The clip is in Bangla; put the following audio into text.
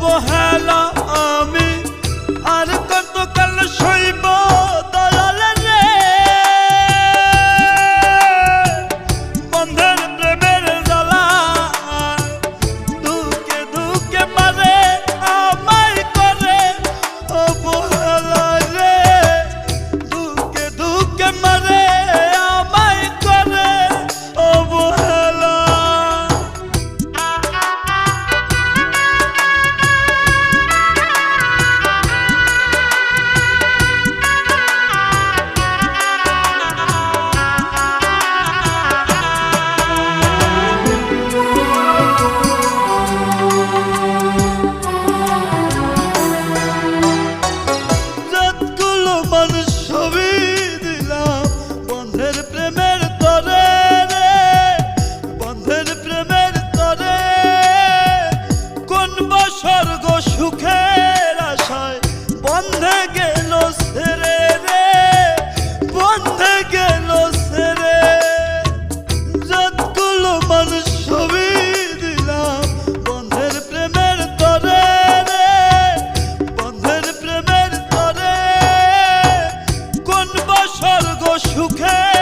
অবহেলা বন্ধের প্রেমের তরে রে, বন্ধের প্রেমের তরে। কোন বসর্গ সুখের আশায় বন্ধে গেল ছেড়ে রে, বন্ধে গেল ছেড়ে যতগুলো মানুষ ছবি দিলাম বন্ধের প্রেমের তরে রে, বন্ধের প্রেমের তরে। কোন বসর্গ সুখের